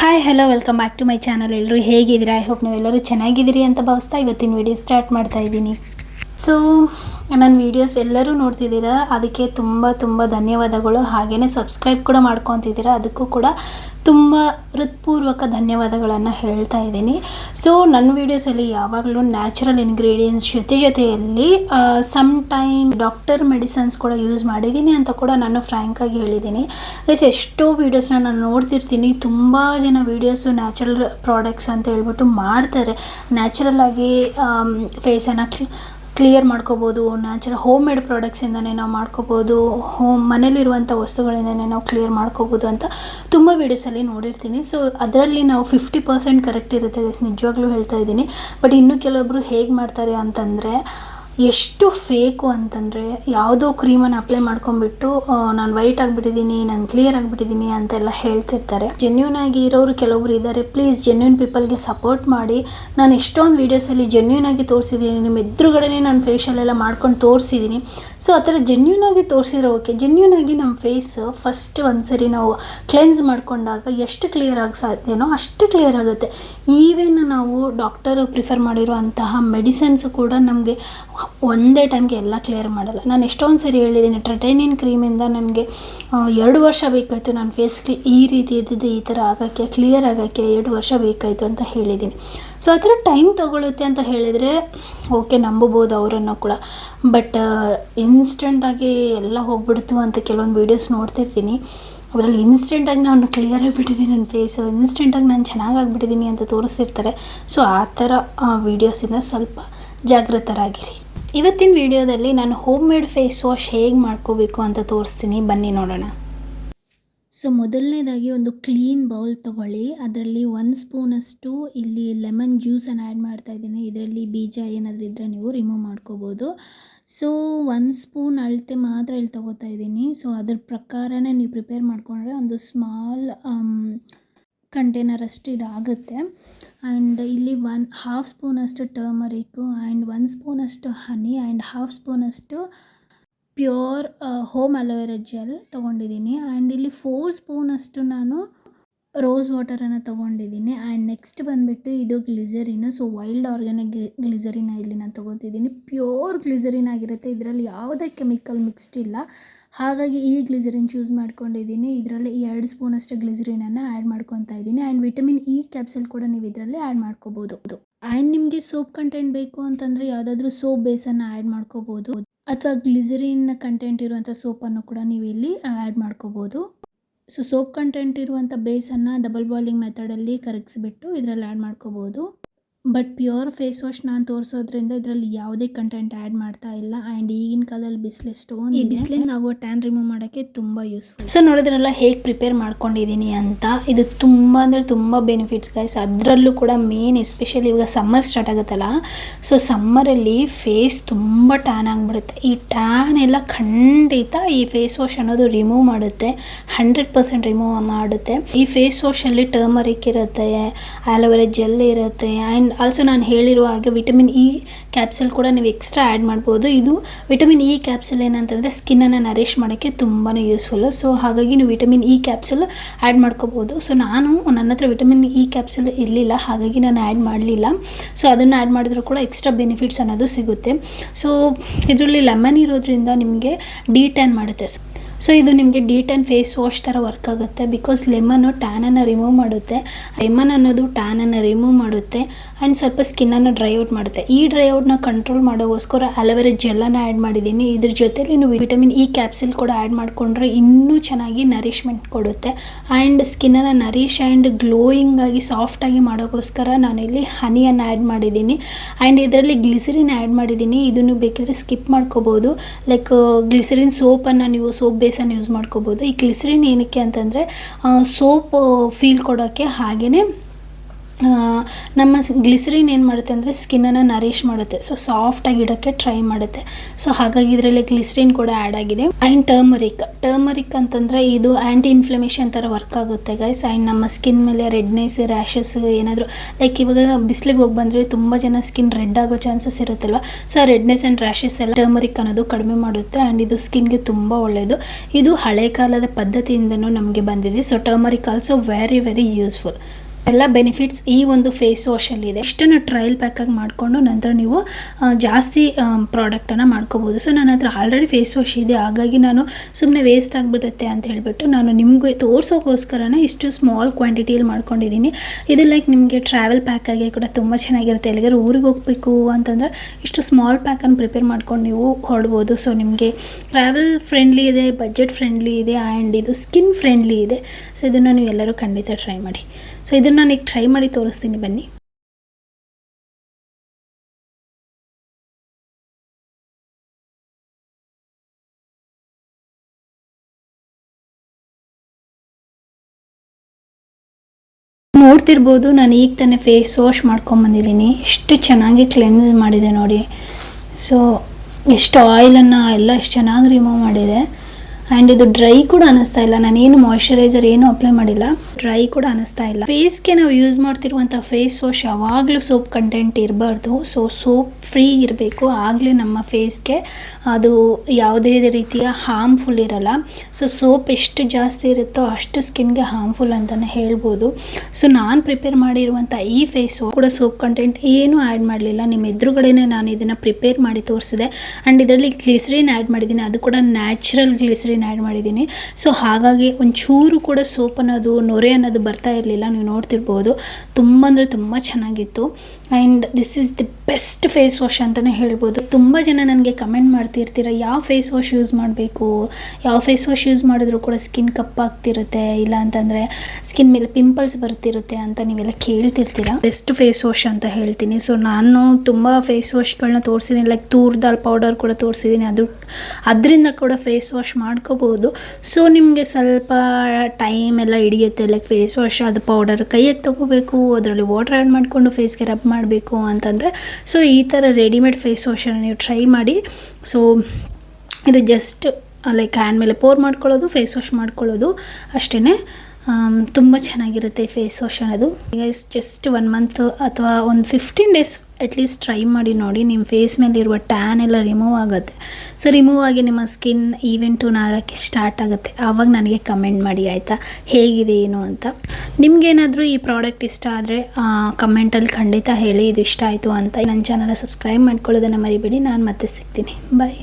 Hi hello welcome back to my channel ಎಲ್ಲರೂ ಹೇಗಿದ್ದೀರಾ? I hope ನೀವೆಲ್ಲರೂ ಚೆನ್ನಾಗಿದ್ದೀರಿ ಅಂತ ಭಾವಿಸ್ತಾ ಇವತ್ತಿನ ವಿಡಿಯೋ ಸ್ಟಾರ್ಟ್ ಮಾಡ್ತಾ ಇದ್ದೀನಿ. ಸೊ ನನ್ನ ವೀಡಿಯೋಸ್ ಎಲ್ಲರೂ ನೋಡ್ತಿದ್ದೀರಾ? ಅದಕ್ಕೆ ತುಂಬ ತುಂಬ ಧನ್ಯವಾದಗಳು. ಹಾಗೆಯೇ ಸಬ್ಸ್ಕ್ರೈಬ್ ಕೂಡ ಮಾಡ್ಕೊತಿದ್ದೀರಾ? ಅದಕ್ಕೂ ಕೂಡ ತುಂಬ ಹೃತ್ಪೂರ್ವಕ ಧನ್ಯವಾದಗಳನ್ನು ಹೇಳ್ತಾ ಇದ್ದೀನಿ. ಸೊ ನನ್ನ ವೀಡಿಯೋಸಲ್ಲಿ ಯಾವಾಗಲೂ ನ್ಯಾಚುರಲ್ ಇಂಗ್ರೀಡಿಯೆಂಟ್ಸ್ ಜೊತೆ ಜೊತೆಯಲ್ಲಿ ಸಮ್ ಟೈಮ್ ಡಾಕ್ಟರ್ ಮೆಡಿಸನ್ಸ್ ಕೂಡ ಯೂಸ್ ಮಾಡಿದ್ದೀನಿ ಅಂತ ಕೂಡ ನಾನು ಫ್ರ್ಯಾಂಕಾಗಿ ಹೇಳಿದ್ದೀನಿ. ಎಸ್ ಎಷ್ಟೋ ವೀಡಿಯೋಸ್ನ ನಾನು ನೋಡ್ತಿರ್ತೀನಿ. ತುಂಬ ಜನ ವೀಡಿಯೋಸು ನ್ಯಾಚುರಲ್ ಪ್ರಾಡಕ್ಟ್ಸ್ ಅಂತ ಹೇಳ್ಬಿಟ್ಟು ಮಾಡ್ತಾರೆ. ನ್ಯಾಚುರಲ್ ಆಗಿ ಫೇಸನ್ನು ಕ್ಲಿಯರ್ ಮಾಡ್ಕೋಬೋದು ನ್ಯಾಚುರಲ್ ಹೋಮ್ ಮೇಡ್ ಪ್ರಾಡಕ್ಟ್ಸಿಂದನೇ ನಾವು ಮಾಡ್ಕೋಬೋದು ಹೋಮ್ ಮನೇಲಿರುವಂಥ ವಸ್ತುಗಳಿಂದನೇ ನಾವು ಕ್ಲಿಯರ್ ಮಾಡ್ಕೋಬೋದು ಅಂತ ತುಂಬ ವೀಡಿಯೋಸಲ್ಲಿ ನೋಡಿರ್ತೀನಿ. ಸೊ ಅದರಲ್ಲಿ ನಾವು ಫಿಫ್ಟಿ ಪರ್ಸೆಂಟ್ ಕರೆಕ್ಟ್ ಇರುತ್ತೆ ನಿಜವಾಗ್ಲೂ ಹೇಳ್ತಾ ಇದ್ದೀನಿ. ಬಟ್ ಇನ್ನು ಕೆಲವೊಬ್ಬರು ಹೇಗೆ ಮಾಡ್ತಾರೆ ಅಂತಂದರೆ ಎಷ್ಟು ಫೇಕು ಅಂತಂದರೆ ಯಾವುದೋ ಕ್ರೀಮನ್ನು ಅಪ್ಲೈ ಮಾಡ್ಕೊಂಡ್ಬಿಟ್ಟು ನಾನು ವೈಟ್ ಆಗಿಬಿಟ್ಟಿದ್ದೀನಿ ನಾನು ಕ್ಲಿಯರ್ ಆಗಿಬಿಟ್ಟಿದ್ದೀನಿ ಅಂತೆಲ್ಲ ಹೇಳ್ತಿರ್ತಾರೆ. ಜೆನ್ಯೂನ್ ಆಗಿ ಇರೋರು ಕೆಲವೊಬ್ರು ಇದ್ದಾರೆ ಪ್ಲೀಸ್ ಜೆನ್ಯೂನ್ ಪೀಪಲ್ಗೆ ಸಪೋರ್ಟ್ ಮಾಡಿ. ನಾನು ಎಷ್ಟೊಂದು ವೀಡಿಯೋಸಲ್ಲಿ ಜೆನ್ಯೂನ್ ಆಗಿ ತೋರಿಸಿದ್ದೀನಿ ನಿಮ್ಮ ಎದುರುಗಡೆನೇ ನಾನು ಫೇಶಿಯಲ್ ಮಾಡ್ಕೊಂಡು ತೋರಿಸಿದ್ದೀನಿ ಸೊ ಆ ಥರ ಜೆನ್ಯೂನ್ ಆಗಿ ತೋರಿಸಿದ್ರೆ ಜೆನ್ಯೂನ್ ಆಗಿ ನಮ್ಮ ಫೇಸ್ ಫಸ್ಟ್ ಒಂದ್ಸರಿ ನಾವು ಕ್ಲೆನ್ಸ್ ಮಾಡಿಕೊಂಡಾಗ ಎಷ್ಟು ಕ್ಲಿಯರ್ ಆಗಿ ಸಾಧ್ಯನೋ ಅಷ್ಟು ಕ್ಲಿಯರ್ ಆಗುತ್ತೆ. ಈವನ್ ನಾವು ಡಾಕ್ಟರ್ ಪ್ರಿಫರ್ ಮಾಡಿರುವಂತಹ ಮೆಡಿಸಿನ್ಸ್ ಕೂಡ ನಮಗೆ ಒಂದೇ ಟೈಮ್ಗೆ ಎಲ್ಲ ಕ್ಲಿಯರ್ ಮಾಡಲ್ಲ. ನಾನು ಎಷ್ಟೊಂದು ಸರಿ ಹೇಳಿದ್ದೀನಿ ಟ್ರಟೈನಿನ್ ಕ್ರೀಮಿಂದ ನನಗೆ ಎರಡು ವರ್ಷ ಬೇಕಾಯಿತು ನನ್ನ ಫೇಸ್ ಈ ರೀತಿ ಇದ್ದಿದ್ದು ಈ ಥರ ಆಗೋಕ್ಕೆ ಕ್ಲಿಯರ್ ಆಗೋಕ್ಕೆ ಎರಡು ವರ್ಷ ಬೇಕಾಯಿತು ಅಂತ ಹೇಳಿದ್ದೀನಿ ಸೊ ಆ ಥರ ಟೈಮ್ ತೊಗೊಳುತ್ತೆ ಅಂತ ಹೇಳಿದರೆ ಓಕೆ ನಂಬಬೋದು ಅವರನ್ನು ಕೂಡ. ಬಟ್ ಇನ್ಸ್ಟೆಂಟಾಗಿ ಎಲ್ಲ ಹೋಗ್ಬಿಡ್ತು ಅಂತ ಕೆಲವೊಂದು ವೀಡಿಯೋಸ್ ನೋಡ್ತಿರ್ತೀನಿ. ಅದರಲ್ಲಿ ಇನ್ಸ್ಟೆಂಟಾಗಿ ನಾನು ಕ್ಲಿಯರ್ ಆಗಿಬಿಟ್ಟಿದ್ದೀನಿ ನನ್ನ ಫೇಸು ಇನ್ಸ್ಟೆಂಟಾಗಿ ನಾನು ಚೆನ್ನಾಗಾಗ್ಬಿಟ್ಟಿದ್ದೀನಿ ಅಂತ ತೋರಿಸ್ತಿರ್ತಾರೆ. ಸೊ ಆ ಥರ ವೀಡಿಯೋಸಿಂದ ಸ್ವಲ್ಪ ಜಾಗೃತರಾಗಿರಿ ಇವತ್ತಿನ ವಿಡಿಯೋದಲ್ಲಿ ನಾನು ಹೋಮ್ ಮೇಡ್ ಫೇಸ್ ವಾಶ್ ಹೇಗೆ ಮಾಡ್ಕೋಬೇಕು ಅಂತ ತೋರಿಸ್ತೀನಿ. ಬನ್ನಿ ನೋಡೋಣ. ಸೊ ಮೊದಲನೇದಾಗಿ ಒಂದು ಕ್ಲೀನ್ ಬೌಲ್ ತೊಗೊಳ್ಳಿ. ಅದರಲ್ಲಿ ಒಂದು ಸ್ಪೂನಷ್ಟು ಇಲ್ಲಿ ಲೆಮನ್ ಜ್ಯೂಸನ್ನು ಆ್ಯಡ್ ಮಾಡ್ತಾ ಇದ್ದೀನಿ. ಇದರಲ್ಲಿ ಬೀಜ ಏನಾದರೂ ಇದ್ದರೆ ನೀವು ರಿಮೂವ್ ಮಾಡ್ಕೋಬೋದು. ಸೊ ಒಂದು ಸ್ಪೂನ್ ಅಳತೆ ಮಾತ್ರ ಇಲ್ಲಿ ತೊಗೋತಾ ಇದ್ದೀನಿ. ಸೊ ಅದ್ರ ಪ್ರಕಾರನೇ ನೀವು ಪ್ರಿಪೇರ್ ಮಾಡಿಕೊಂಡ್ರೆ ಒಂದು ಸ್ಮಾಲ್ ಕಂಟೈನರ್ ಅಷ್ಟು ಇದಾಗುತ್ತೆ. ಆ್ಯಂಡ್ ಇಲ್ಲಿ ಒನ್ ಹಾಫ್ ಸ್ಪೂನಷ್ಟು ಟರ್ಮರಿಕ್ಕು ಆ್ಯಂಡ್ ಒನ್ ಸ್ಪೂನಷ್ಟು ಹನಿ ಆ್ಯಂಡ್ ಹಾಫ್ ಸ್ಪೂನಷ್ಟು pure home aloe vera gel ತೊಗೊಂಡಿದ್ದೀನಿ. ಆ್ಯಂಡ್ ಇಲ್ಲಿ ಫೋರ್ ಸ್ಪೂನಷ್ಟು ನಾನು ರೋಸ್ ವಾಟರನ್ನು ತೊಗೊಂಡಿದ್ದೀನಿ. ಆ್ಯಂಡ್ ನೆಕ್ಸ್ಟ್ ಬಂದುಬಿಟ್ಟು ಇದು ಗ್ಲಿಸರಿನ್ ಸೊ ವೈಲ್ಡ್ ಆರ್ಗ್ಯಾನಿಕ್ ಗ್ಲಿಸರಿನ ಇಲ್ಲಿ ನಾನು ತೊಗೊತಿದ್ದೀನಿ. ಪ್ಯೂರ್ ಗ್ಲಿಸರಿನ್ ಆಗಿರುತ್ತೆ. ಇದರಲ್ಲಿ ಯಾವುದೇ ಕೆಮಿಕಲ್ ಮಿಕ್ಸ್ಡ್ ಇಲ್ಲ. ಹಾಗಾಗಿ ಈ ಗ್ಲಿಸರಿನ್ ಚೂಸ್ ಮಾಡ್ಕೊಂಡಿದ್ದೀನಿ. ಇದರಲ್ಲಿ ಎರಡು ಸ್ಪೂನಷ್ಟು ಗ್ಲಿಸರಿನನ್ನು ಆ್ಯಡ್ ಮಾಡ್ಕೊತಾ ಇದ್ದೀನಿ. ಆ್ಯಂಡ್ ವಿಟಮಿನ್ ಇ ಕ್ಯಾಪ್ಸಲ್ ಕೂಡ ನೀವು ಇದರಲ್ಲಿ ಆ್ಯಡ್ ಮಾಡ್ಕೋಬೋದು. ಆ್ಯಂಡ್ ನಿಮಗೆ ಸೋಪ್ ಕಂಟೆಂಟ್ ಬೇಕು ಅಂತಂದರೆ ಯಾವುದಾದ್ರೂ ಸೋಪ್ ಬೇಸನ್ನು ಆ್ಯಡ್ ಮಾಡ್ಕೋಬೋದು. ಅಥವಾ ಗ್ಲಿಸರಿನ್ ಕಂಟೆಂಟ್ ಇರುವಂಥ ಸೋಪನ್ನು ಕೂಡ ನೀವು ಇಲ್ಲಿ ಆ್ಯಡ್ ಮಾಡ್ಕೋಬೋದು. ಸೊ ಸೋಪ್ ಕಂಟೆಂಟ್ ಇರುವಂಥ ಬೇಸನ್ನು ಡಬಲ್ ಬಾಯ್ಲಿಂಗ್ ಮೆಥಡಲ್ಲಿ ಕರಗಿಸ್ಬಿಟ್ಟು ಇದರಲ್ಲಿ ಆ್ಯಡ್ ಮಾಡ್ಕೋಬೋದು. ಬಟ್ ಪ್ಯೂರ್ ಫೇಸ್ ವಾಶ್ ನಾನು ತೋರಿಸೋದ್ರಿಂದ ಇದರಲ್ಲಿ ಯಾವುದೇ ಕಂಟೆಂಟ್ ಆ್ಯಡ್ ಮಾಡ್ತಾ ಇಲ್ಲ. ಆ್ಯಂಡ್ ಈಗಿನ ಕಾಲದಲ್ಲಿ ಬಿಸಿಲು ಎಷ್ಟೊಂದು ಈ ಬಿಸಿಲಿಂದ ಆಗುವ ಟ್ಯಾನ್ ರಿಮೂವ್ ಮಾಡೋಕ್ಕೆ ತುಂಬ ಯೂಸ್ಫುಲ್ ಸೊ ನೋಡಿದ್ರಲ್ಲ ಹೇಗೆ ಪ್ರಿಪೇರ್ ಮಾಡ್ಕೊಂಡಿದ್ದೀನಿ ಅಂತ? ಇದು ತುಂಬ ಅಂದರೆ ತುಂಬ ಬೆನಿಫಿಟ್ಸ್ ಗೈಸ್ ಅದರಲ್ಲೂ ಕೂಡ ಮೇನ್ ಎಸ್ಪೆಷಲಿ ಇವಾಗ ಸಮ್ಮರ್ ಸ್ಟಾರ್ಟ್ ಆಗುತ್ತಲ್ಲ? ಸೊ ಸಮ್ಮರಲ್ಲಿ ಫೇಸ್ ತುಂಬ ಟ್ಯಾನ್ ಆಗಿಬಿಡುತ್ತೆ. ಈ ಟ್ಯಾನ್ ಎಲ್ಲ ಖಂಡಿತ ಈ ಫೇಸ್ ವಾಶ್ ಅನ್ನೋದು ರಿಮೂವ್ ಮಾಡುತ್ತೆ. ಹಂಡ್ರೆಡ್ ಪರ್ಸೆಂಟ್ ರಿಮೂವ್ ಮಾಡುತ್ತೆ. ಈ ಫೇಸ್ ವಾಶಲ್ಲಿ ಟರ್ಮರಿಕ್ ಇರುತ್ತೆ ಆಲೋವೆರಾ ಜೆಲ್ ಇರುತ್ತೆ ಆ್ಯಂಡ್ ಆಲ್ಸೋ ನಾನು ಹೇಳಿರುವ ಹಾಗೆ ವಿಟಮಿನ್ ಇ ಕ್ಯಾಪ್ಸಲ್ ಕೂಡ ನೀವು ಎಕ್ಸ್ಟ್ರಾ ಆ್ಯಡ್ ಮಾಡ್ಬೋದು. ಇದು ವಿಟಮಿನ್ ಇ ಕ್ಯಾಪ್ಸಲ್ ಏನಂತಂದರೆ ಸ್ಕಿನ್ನನ್ನು ನರೇಶ್ ಮಾಡೋಕ್ಕೆ ತುಂಬಾ ಯೂಸ್ಫುಲ್ಲು ಸೊ ಹಾಗಾಗಿ ನೀವು ವಿಟಮಿನ್ ಇ ಕ್ಯಾಪ್ಸಲ್ ಆ್ಯಡ್ ಮಾಡ್ಕೋಬೋದು. ಸೊ ನಾನು ನನ್ನ ಹತ್ರ ವಿಟಮಿನ್ ಇ ಕ್ಯಾಪ್ಸಲ್ ಇರಲಿಲ್ಲ, ಹಾಗಾಗಿ ನಾನು ಆ್ಯಡ್ ಮಾಡಲಿಲ್ಲ. ಸೊ ಅದನ್ನು ಆ್ಯಡ್ ಮಾಡಿದ್ರು ಕೂಡ ಎಕ್ಸ್ಟ್ರಾ ಬೆನಿಫಿಟ್ಸ್ ಅನ್ನೋದು ಸಿಗುತ್ತೆ. ಸೊ ಇದರಲ್ಲಿ ಲೆಮನ್ ಇರೋದ್ರಿಂದ ನಿಮಗೆ ಡಿ ಟ್ಯಾನ್ ಮಾಡುತ್ತೆ. ಸೊ ಇದು ನಿಮಗೆ ಡಿ ಟ್ಯಾನ್ ಫೇಸ್ ವಾಶ್ ಥರ ವರ್ಕ್ ಆಗುತ್ತೆ. ಬಿಕಾಸ್ ಲೆಮನ್ನು ಟ್ಯಾನನ್ನು ರಿಮೂವ್ ಮಾಡುತ್ತೆ. ಲೆಮನ್ ಅನ್ನೋದು ಟ್ಯಾನನ್ನು ರಿಮೂವ್ ಮಾಡುತ್ತೆ. ಆ್ಯಂಡ್ ಸ್ವಲ್ಪ ಸ್ಕಿನ್ನನ್ನು ಡ್ರೈ ಔಟ್ ಮಾಡುತ್ತೆ. ಈ ಡ್ರೈ ಔಟ್ನ ಕಂಟ್ರೋಲ್ ಮಾಡೋಗೋಸ್ಕರ ಅಲೋವೆರಾ ಜೆಲ್ಲನ್ನು ಆ್ಯಡ್ ಮಾಡಿದ್ದೀನಿ. ಇದ್ರ ಜೊತೆಲಿ ನೀವು ವಿಟಮಿನ್ ಇ ಕ್ಯಾಪ್ಸಿಲ್ ಕೂಡ ಆ್ಯಡ್ ಮಾಡಿಕೊಂಡ್ರೆ ಇನ್ನೂ ಚೆನ್ನಾಗಿ ನರಿಷ್ಮೆಂಟ್ ಕೊಡುತ್ತೆ. ಆ್ಯಂಡ್ ಸ್ಕಿನ್ನನ್ನು ನರಿಷ್ ಆ್ಯಂಡ್ ಗ್ಲೋಯಿಂಗ್ ಆಗಿ ಸಾಫ್ಟಾಗಿ ಮಾಡೋಕ್ಕೋಸ್ಕರ ನಾನಿಲ್ಲಿ ಹನಿಯನ್ನು ಆ್ಯಡ್ ಮಾಡಿದ್ದೀನಿ. ಆ್ಯಂಡ್ ಇದರಲ್ಲಿ ಗ್ಲಿಸರಿನ್ ಆ್ಯಡ್ ಮಾಡಿದ್ದೀನಿ. ಇದನ್ನು ಬೇಕಿದ್ರೆ ಸ್ಕಿಪ್ ಮಾಡ್ಕೋಬೋದು. ಲೈಕ್ ಗ್ಲಿಸರಿನ್ ಸೋಪನ್ನು ನೀವು ಸೋಪ್ ಬೇಸನ್ನು ಯೂಸ್ ಮಾಡ್ಕೋಬೋದು. ಈ ಗ್ಲಿಸರಿನ್ ಏನಕ್ಕೆ ಅಂತಂದರೆ ಸೋಪ್ ಫೀಲ್ ಕೊಡೋಕ್ಕೆ ಹಾಗೆಯೇ ನಮ್ಮ ಗ್ಲಿಸರಿನ್ ಏನು ಮಾಡುತ್ತೆ ಅಂದರೆ ಸ್ಕಿನ್ನನ್ನು ನರಿಷ್ ಮಾಡುತ್ತೆ. ಸೊ ಸಾಫ್ಟಾಗಿ ಇಡೋಕ್ಕೆ ಟ್ರೈ ಮಾಡುತ್ತೆ. ಸೊ ಹಾಗಾಗಿ ಇದರಲ್ಲಿ ಗ್ಲಿಸರಿನ್ ಕೂಡ ಆ್ಯಡ್ ಆಗಿದೆ. ಆ್ಯಂಡ್ ಟರ್ಮರಿಕ್ ಟರ್ಮರಿಕ್ ಅಂತಂದರೆ ಇದು ಆ್ಯಂಟಿ ಇನ್ಫ್ಲಮೇಷನ್ ಥರ ವರ್ಕ್ ಆಗುತ್ತೆ ಗೈಸ್ ಆ್ಯಂಡ್ ನಮ್ಮ ಸ್ಕಿನ್ ಮೇಲೆ ರೆಡ್ನೆಸ್ ರ್ಯಾಷಸ್ ಏನಾದರೂ ಲೈಕ್ ಇವಾಗ ಬಿಸಿಲಿಗೆ ಹೋಗಿ ಬಂದರೆ ತುಂಬ ಜನ ಸ್ಕಿನ್ ರೆಡ್ ಆಗೋ ಚಾನ್ಸಸ್ ಇರುತ್ತಲ್ವ? ಸೊ ಆ ರೆಡ್ನೆಸ್ ಆ್ಯಂಡ್ ರ್ಯಾಷಸ್ ಎಲ್ಲ ಟರ್ಮರಿಕ್ ಅನ್ನೋದು ಕಡಿಮೆ ಮಾಡುತ್ತೆ ಆ್ಯಂಡ್ ಇದು ಸ್ಕಿನ್ಗೆ ತುಂಬ ಒಳ್ಳೆಯದು ಇದು ಹಳೆ ಕಾಲದ ಪದ್ಧತಿಯಿಂದನೂ ನಮಗೆ ಬಂದಿದೆ. So turmeric also very very useful ಎಲ್ಲ ಬೆನಿಫಿಟ್ಸ್ ಈ ಒಂದು ಫೇಸ್ ವಾಶಲ್ಲಿದೆ ಇಷ್ಟನ್ನು ಟ್ರಯಲ್ ಪ್ಯಾಕಾಗಿ ಮಾಡಿಕೊಂಡು ನಂತರ ನೀವು ಜಾಸ್ತಿ ಪ್ರಾಡಕ್ಟನ್ನು ಮಾಡ್ಕೋಬೋದು. ಸೊ ನನ್ನ ಹತ್ರ ಆಲ್ರೆಡಿ ಫೇಸ್ ವಾಶ್ ಇದೆ. ಹಾಗಾಗಿ ನಾನು ಸುಮ್ಮನೆ ವೇಸ್ಟ್ ಆಗಿಬಿಡುತ್ತೆ ಅಂತ ಹೇಳಿಬಿಟ್ಟು ನಾನು ನಿಮಗೆ ತೋರಿಸೋಕ್ಕೋಸ್ಕರನೇ ಇಷ್ಟು ಸ್ಮಾಲ್ ಕ್ವಾಂಟಿಟಿಯಲ್ಲಿ ಮಾಡ್ಕೊಂಡಿದ್ದೀನಿ. ಇದು ಲೈಕ್ ನಿಮಗೆ ಟ್ರಾವೆಲ್ ಪ್ಯಾಕಾಗಿ ಕೂಡ ತುಂಬ ಚೆನ್ನಾಗಿರುತ್ತೆ. ಎಲ್ಲಿಗಾರು ಊರಿಗೆ ಹೋಗಬೇಕು ಅಂತಂದರೆ ಇಷ್ಟು ಸ್ಮಾಲ್ ಪ್ಯಾಕನ್ನು ಪ್ರಿಪೇರ್ ಮಾಡ್ಕೊಂಡು ನೀವು ಹೊಡ್ಬೋದು. ಸೊ ನಿಮಗೆ ಟ್ರಾವೆಲ್ ಫ್ರೆಂಡ್ಲಿ ಇದೆ ಬಜೆಟ್ ಫ್ರೆಂಡ್ಲಿ ಇದೆ ಆ್ಯಂಡ್ ಇದು ಸ್ಕಿನ್ ಫ್ರೆಂಡ್ಲಿ ಇದೆ. ಸೊ ಇದನ್ನು ನೀವು ಎಲ್ಲರೂ ಖಂಡಿತ ಟ್ರೈ ಮಾಡಿ. ಸೊ ಇದನ್ನು ನಾನು ಈಗ ಟ್ರೈ ಮಾಡಿ ತೋರಿಸ್ತೀನಿ ಬನ್ನಿ. ನೋಡ್ತಿರ್ಬೋದು ನಾನು ಈಗ ತಾನೇ ಫೇಸ್ ವಾಶ್ ಮಾಡ್ಕೊಂಬಂದಿದ್ದೀನಿ ಎಷ್ಟು ಚೆನ್ನಾಗಿ ಕ್ಲೆನ್ಸ್ ಮಾಡಿದೆ ನೋಡಿ. ಸೊ ಎಷ್ಟು ಆಯಿಲನ್ನು ಎಲ್ಲ ಎಷ್ಟು ಚೆನ್ನಾಗಿ ರಿಮೂವ್ ಮಾಡಿದೆ. ಆ್ಯಂಡ್ ಇದು ಡ್ರೈ ಕೂಡ ಅನಿಸ್ತಾ ಇಲ್ಲ. ನಾನೇನು ಮಾಯಶ್ಚರೈಸರ್ ಏನು ಅಪ್ಲೈ ಮಾಡಿಲ್ಲ. ಡ್ರೈ ಕೂಡ ಅನಿಸ್ತಾ ಇಲ್ಲ. ಫೇಸ್ಗೆ ನಾವು ಯೂಸ್ ಮಾಡ್ತಿರುವಂಥ ಫೇಸ್ ವಾಶ್ ಯಾವಾಗಲೂ ಸೋಪ್ ಕಂಟೆಂಟ್ ಇರಬಾರ್ದು. ಸೊ ಸೋಪ್ ಫ್ರೀ ಇರಬೇಕು. ಆಗಲೇ ನಮ್ಮ ಫೇಸ್ಗೆ ಅದು ಯಾವುದೇ ರೀತಿಯ ಹಾರ್ಮ್ಫುಲ್ ಇರಲ್ಲ. ಸೊ ಸೋಪ್ ಎಷ್ಟು ಜಾಸ್ತಿ ಇರುತ್ತೋ ಅಷ್ಟು ಸ್ಕಿನ್ಗೆ ಹಾರ್ಮ್ಫುಲ್ ಅಂತಲೇ ಹೇಳ್ಬೋದು. ಸೊ ನಾನು ಪ್ರಿಪೇರ್ ಮಾಡಿರುವಂಥ ಈ ಫೇಸ್ ಕೂಡ ಸೋಪ್ ಕಂಟೆಂಟ್ ಏನೂ ಆ್ಯಡ್ ಮಾಡಲಿಲ್ಲ. ನಿಮ್ಮ ಎದುರುಗಡೆನೇ ನಾನು ಇದನ್ನು ಪ್ರಿಪೇರ್ ಮಾಡಿ ತೋರಿಸಿದೆ. ಆ್ಯಂಡ್ ಇದರಲ್ಲಿ ಗ್ಲಿಸರಿನ್ ಆ್ಯಡ್ ಮಾಡಿದ್ದೀನಿ. ಅದು ಕೂಡ ನ್ಯಾಚುರಲ್ ಗ್ಲಿಸರಿನ್ ಆ್ಯಡ್ ಮಾಡಿದ್ದೀನಿ. ಸೊ ಹಾಗಾಗಿ ಒಂಚೂರು ಕೂಡ ಸೋಪ್ ಅನ್ನೋದು, ನೊರೆ ಅನ್ನೋದು ಬರ್ತಾ ಇರಲಿಲ್ಲ. ನೀವು ನೋಡ್ತಿರ್ಬೋದು. ತುಂಬ ಅಂದರೆ ತುಂಬ ಚೆನ್ನಾಗಿತ್ತು. And this is the best face wash ಅಂತಲೇ ಹೇಳ್ಬೋದು. ತುಂಬ ಜನ ನನಗೆ ಕಮೆಂಟ್ ಮಾಡ್ತಿರ್ತೀರ, ಯಾವ ಫೇಸ್ ವಾಶ್ ಯೂಸ್ ಮಾಡಬೇಕು? ಯಾವ ಫೇಸ್ ವಾಶ್ ಯೂಸ್ ಮಾಡಿದ್ರು ಕೂಡ ಸ್ಕಿನ್ ಕಪ್ಪಾಗ್ತಿರುತ್ತೆ ಇಲ್ಲ ಅಂತಂದರೆ ಸ್ಕಿನ್ ಮೇಲೆ ಪಿಂಪಲ್ಸ್ ಬರ್ತಿರುತ್ತೆ ಅಂತ ನೀವೆಲ್ಲ ಕೇಳ್ತಿರ್ತೀರ? ಬೆಸ್ಟ್ ಫೇಸ್ ವಾಶ್ ಅಂತ ಹೇಳ್ತೀನಿ. ಸೊ ನಾನು ತುಂಬ ಫೇಸ್ ವಾಶ್ಗಳನ್ನ ತೋರಿಸಿದ್ದೀನಿ. ಲೈಕ್ ತೂರ್ ದಾಲ್ ಪೌಡರ್ ಕೂಡ ತೋರಿಸಿದ್ದೀನಿ. ಅದು, ಅದರಿಂದ ಕೂಡ ಫೇಸ್ ವಾಶ್ ಮಾಡ್ಕೋಬೋದು ಸೊ ನಿಮಗೆ ಸ್ವಲ್ಪ ಟೈಮ್ ಎಲ್ಲ ಹಿಡಿಯುತ್ತೆ ಲೈಕ್ ಫೇಸ್ ವಾಶ್ ಅದು ಪೌಡರ್ ಕೈಯಾಗಿ ತೊಗೋಬೇಕು, ಅದರಲ್ಲಿ ವಾಟರ್ ಆ್ಯಡ್ ಮಾಡಿಕೊಂಡು ಫೇಸ್ಗೆ ರಬ್ ಮಾಡಬೇಕು ಅಂತಂದರೆ ಸೊ ಈ ಥರ ರೆಡಿಮೇಡ್ ಫೇಸ್ ವಾಶನ್ನು ನೀವು ಟ್ರೈ ಮಾಡಿ. ಸೊ ಇದು ಜಸ್ಟ್ ಲೈಕ್ ಹ್ಯಾಂಡ್ ಮೇಲೆ ಪೋರ್ ಮಾಡ್ಕೊಳ್ಳೋದು ಫೇಸ್ ವಾಶ್ ಮಾಡ್ಕೊಳ್ಳೋದು ಅಷ್ಟೇ ತುಂಬ ಚೆನ್ನಾಗಿರುತ್ತೆ ಫೇಸ್ ವಾಶ್ ಅನ್ನೋದು. ಈಗ ಜಸ್ಟ್ ಒನ್ ಮಂತ್ ಅಥವಾ ಒಂದು ಫಿಫ್ಟೀನ್ ಡೇಸ್ ಅಟ್ಲೀಸ್ಟ್ ಟ್ರೈ ಮಾಡಿ ನೋಡಿ. ನಿಮ್ಮ ಫೇಸ್ ಮೇಲಿರುವ ಟ್ಯಾನ್ ಎಲ್ಲ ರಿಮೂವ್ ಆಗುತ್ತೆ. ಸೊ ರಿಮೂವ್ ಆಗಿ ನಿಮ್ಮ ಸ್ಕಿನ್ ಈವೆಂಟೂನ್ ಆಗೋಕ್ಕೆ ಸ್ಟಾರ್ಟ್ ಆಗುತ್ತೆ. ಆವಾಗ ನನಗೆ ಕಮೆಂಟ್ ಮಾಡಿ, ಆಯಿತಾ? ಹೇಗಿದೆ, ಏನು ಅಂತ. ನಿಮಗೇನಾದರೂ ಈ ಪ್ರಾಡಕ್ಟ್ ಇಷ್ಟ ಆದರೆ ಕಮೆಂಟಲ್ಲಿ ಖಂಡಿತ ಹೇಳಿ. ಇದು ಇಷ್ಟ ಆಯಿತು ಅಂತ. ನನ್ನ ಚಾನಲ್ ಸಬ್ಸ್ಕ್ರೈಬ್ ಮಾಡ್ಕೊಳ್ಳೋದನ್ನು ಮರಿಬೇಡಿ. ನಾನು ಮತ್ತೆ ಸಿಗ್ತೀನಿ. ಬಾಯ್